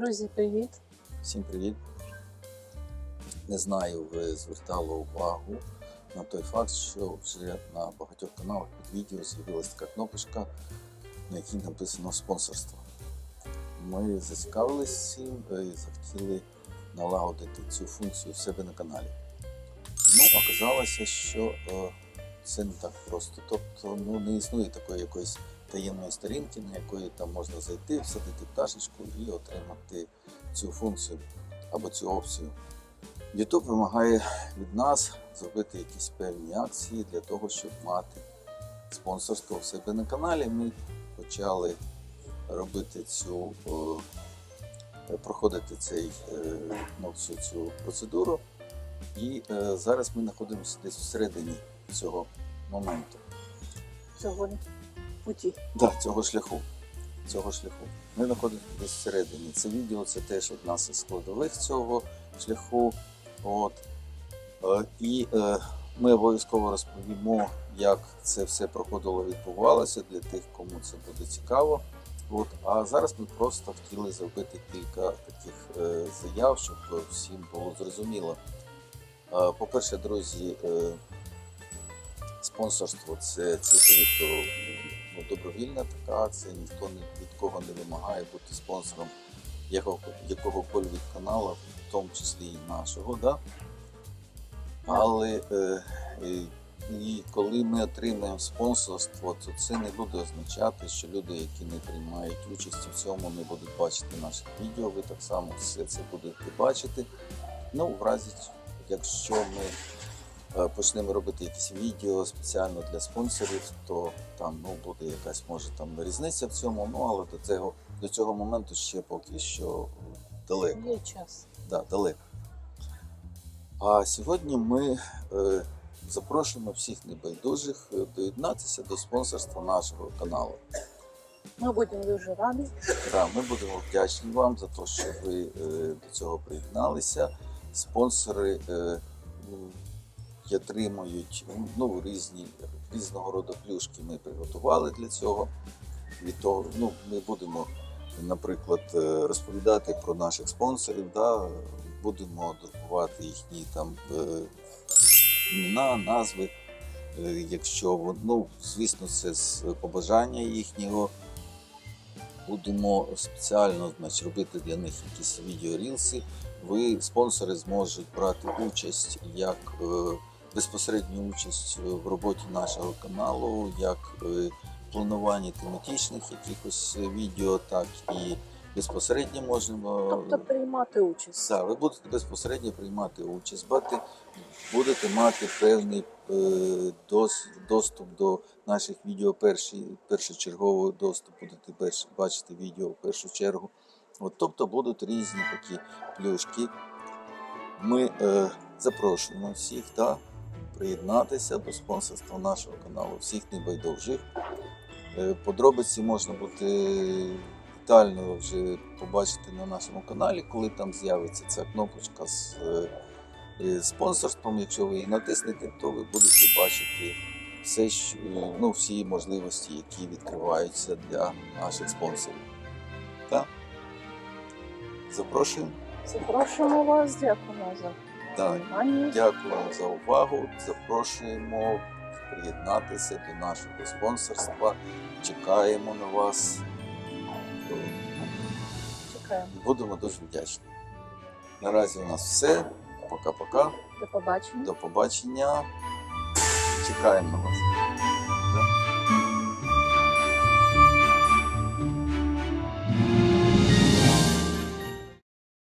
Друзі, привіт! Всім привіт! Не знаю, ви звертали увагу на той факт, що вже на багатьох каналах під відео з'явилася така кнопочка, на якій написано спонсорство. Ми зацікавилися цим і захотіли налагодити цю функцію в себе на каналі. Ну, оказалося, що е, це не так просто. Тобто ну, не існує такої якоїсь таємної сторінки, на якої там можна зайти, всадити пташечку і отримати цю функцію або цю опцію. YouTube вимагає від нас зробити якісь певні акції для того, щоб мати спонсорство в себе на каналі. Ми почали робити цю, проходити цей, е, ну, всю цю процедуру. І е, зараз ми знаходимося десь всередині цього моменту. Сьогодні путі. Да, цього шляху. Цього шляху. Ми знаходимося десь всередині. Це відео це теж одна з складових цього шляху. От. Е, І е, ми обов'язково розповімо, як це все проходило, відбувалося для тих, кому це буде цікаво. От. А зараз ми просто хотіли зробити кілька таких е, заяв, щоб всім було зрозуміло. По-перше, друзі, спонсорство це цілковито ну, добровільна така акція, ніхто ні від кого не вимагає бути спонсором якого, якого від каналу, в тому числі і нашого. Да? Але е, і, коли ми отримаємо спонсорство, то це не буде означати, що люди, які не приймають участь у цьому, не будуть бачити наших відео. Ви так само все це будете бачити. Ну, в разі, якщо ми почнемо робити якісь відео спеціально для спонсорів, то там ну, буде якась може там різниця в цьому, ну але до цього, до цього моменту ще поки що далеко. Є час. Да, далеко. А сьогодні ми е, запрошуємо всіх небайдужих е, доєднатися до спонсорства нашого каналу. Ми будемо дуже раді. Да, ми будемо вдячні вам за те, що ви е, до цього приєдналися. Спонсори е, м, і отримують ну, різні, різного роду плюшки ми приготували для цього. Від того, ну, ми будемо, наприклад, е, розповідати про наших спонсорів, да, будемо друкувати їхні там е, імена, назви. Е, Якщо ну, звісно, це з побажання їхнього будемо спеціально значить, робити для них якісь відеорілси. Ви, спонсори, зможуть брати участь як безпосередню участь в роботі нашого каналу, як в плануванні тематичних якихось відео, так і безпосередньо можемо. Тобто приймати участь. Да, ви будете безпосередньо приймати участь, бати, будете мати певний е, дос, доступ до наших відео, перший, першочерговий доступ, будете бачити відео в першу чергу. От, тобто будуть різні такі плюшки. Ми е, запрошуємо всіх да, приєднатися до спонсорства нашого каналу, всіх небайдужих. Е, подробиці можна буде детально вже побачити на нашому каналі, коли там з'явиться ця кнопочка з е, е, спонсорством. Якщо ви її натиснете, то ви будете бачити все, що, ну, всі можливості, які відкриваються для наших спонсорів. Так? Запрошуємо. Запрошуємо вас, дякуємо за Дякуємо за увагу. Запрошуємо приєднатися до нашого спонсорства. Чекаємо на вас. Чекаємо. Будемо дуже вдячні. Наразі у нас все. Пока-пока. До побачення. До побачення. Чекаємо на вас.